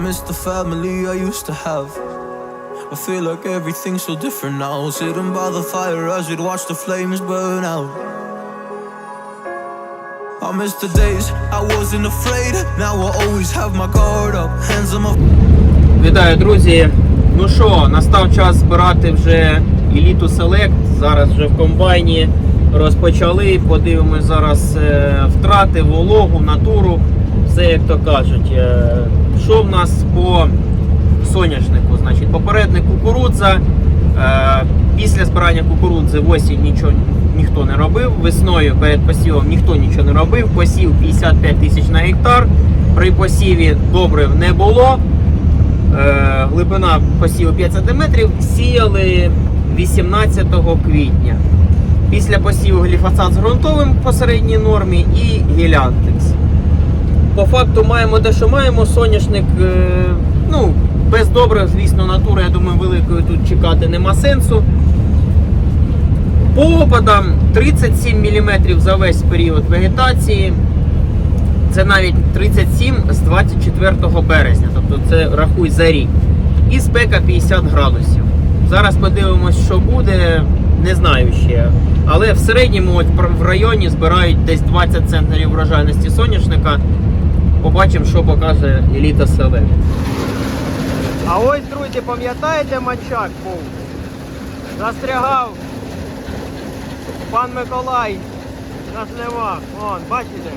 miss the family I used to have. I feel like everything's so different now. Sitting by the fire as we'd watch the flames burn out. I miss the days I wasn't afraid. Now I always have my guard up, hands on my Вітаю, друзі! Ну що, настав час збирати вже еліту Select. Зараз вже в комбайні розпочали. Подивимось зараз е, втрати, вологу, натуру, все як то кажуть. Що в нас по соняшнику? Значить, попередник кукурудза. Е, Після збирання кукурудзи в осінь нічого ніхто не робив. Весною перед посівом ніхто нічого не робив. Посів 55 тисяч на гектар. При посіві добрив не було. Е, глибина посіву 5 см, сіяли 18 квітня. Після посіву гліфосат з ґрунтовим по середній нормі і гілянтекс. По факту маємо те, що маємо. Соняшник, е, ну, без добрив, звісно, натури, я думаю, великої тут чекати нема сенсу. По опадам 37 мм за весь період вегетації. Це навіть 37 з 24 березня, тобто це рахуй за рік. І спека 50 градусів. Зараз подивимось, що буде, не знаю ще. Але в середньому от в районі збирають десь 20 центнерів врожайності соняшника. Побачимо, що покаже еліта селе. А ось, друзі, пам'ятаєте мачак був? Застрягав пан Миколай на жнивах. Вон, бачите?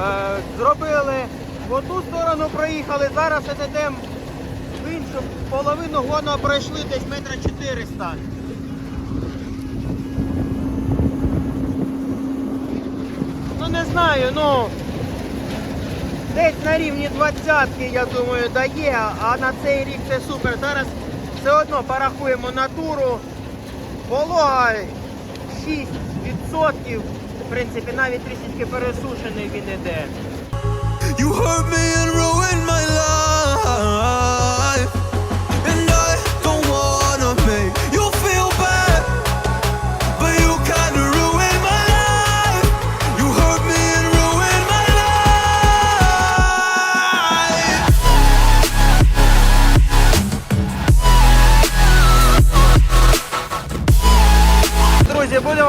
Е, зробили в одну сторону проїхали, зараз йдемо в іншу половину гона пройшли десь метра 400. Ну не знаю, ну десь на рівні двадцятки, я думаю, дає, а на цей рік це супер. Зараз все одно порахуємо натуру. Волога 6%. В принципі, навіть трішечки пересушений він іде. You hurt me and ruined my life.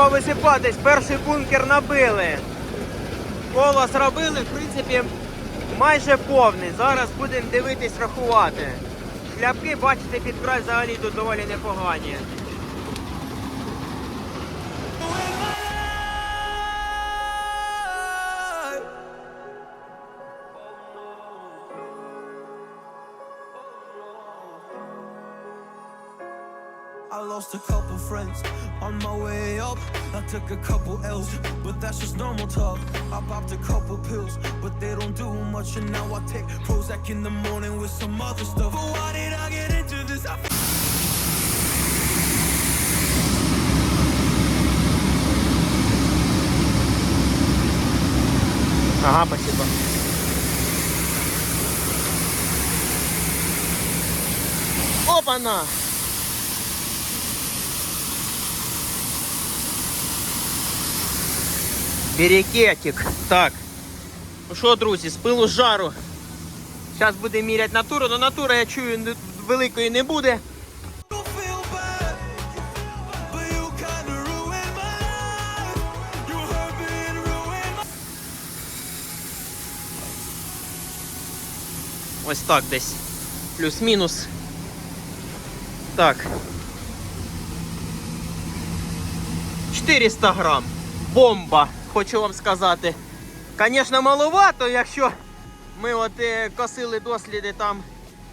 Друзі, висипатись. Перший бункер набили. Колос робили, в принципі, майже повний. Зараз будемо дивитись, рахувати. Шляпки, бачите, під край взагалі тут доволі непогані. I lost a couple friends on my way up. I took a couple L's, but that's just normal talk. I popped a couple pills, but they don't do much. And now I take Prozac in the morning with some other stuff. But why did I get into this? I Ага, спасибо. Опа-на! Берекетик. Так. Ну що, друзі, з пилу з жару. Зараз будемо міряти натуру, але натура, я чую, великої не буде. Ось так десь. Плюс-мінус. Так. 400 грам. Бомба, хочу вам сказати. Звісно, маловато, якщо ми от е, косили досліди там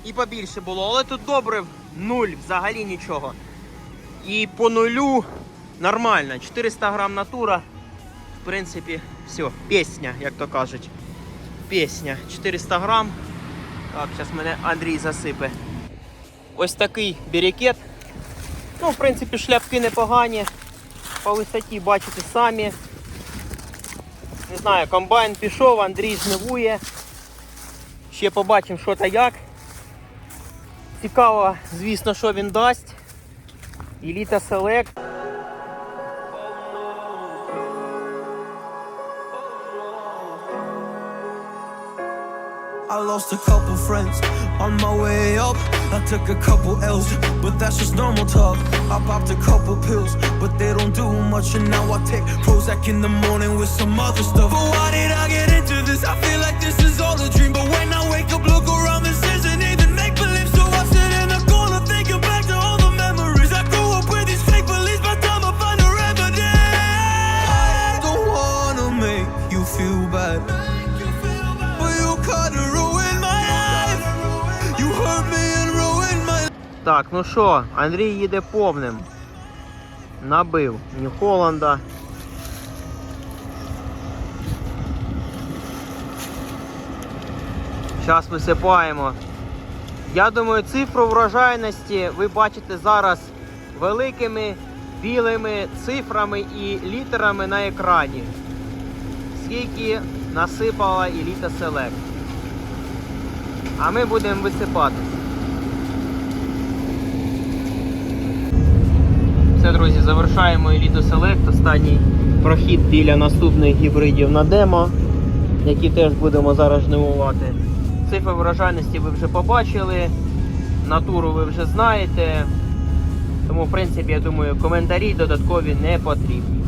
і побільше було, але тут добре нуль, взагалі нічого. І по нулю нормально. 400 грам натура. В принципі, все, пісня, як то кажуть. Пісня. 400 грам. Так, зараз мене Андрій засипе. Ось такий берекет. Ну, в принципі, шляпки непогані. По висоті бачите самі. Не знаю, комбайн пішов, Андрій жнивує. Ще побачимо, що та як. Цікаво, звісно, що він дасть. Еліта Select. Lost a couple friends on my way up. I took a couple L's, but that's just normal talk. I popped a couple pills, but they don't do much. And now I take Prozac in the morning with some other stuff. But why did I get into this? I feel like this is all a dream. But Так, ну що, Андрій їде повним. Набив Нью Холланда. Зараз висипаємо. Я думаю, цифру врожайності ви бачите зараз великими білими цифрами і літерами на екрані. Скільки насипала Еліта Селект. А ми будемо висипати. Все, друзі, завершаємо Elite Select. Останній прохід біля наступних гібридів на демо, які теж будемо зараз жнивувати. Цифри врожайності ви вже побачили, натуру ви вже знаєте. Тому, в принципі, я думаю, коментарі додаткові не потрібні.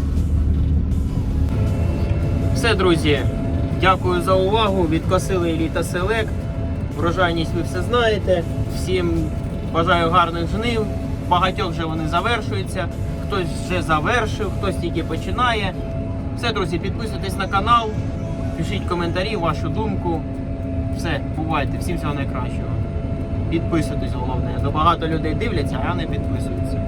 Все, друзі, дякую за увагу. Відкосили Elite Select. Врожайність ви все знаєте. Всім бажаю гарних жнив. Багатьох вже вони завершуються. Хтось вже завершив, хтось тільки починає. Все, друзі, підписуйтесь на канал, пишіть коментарі, вашу думку. Все, бувайте, всім всього найкращого. Підписуйтесь, головне. Бо багато людей дивляться, а не підписуються.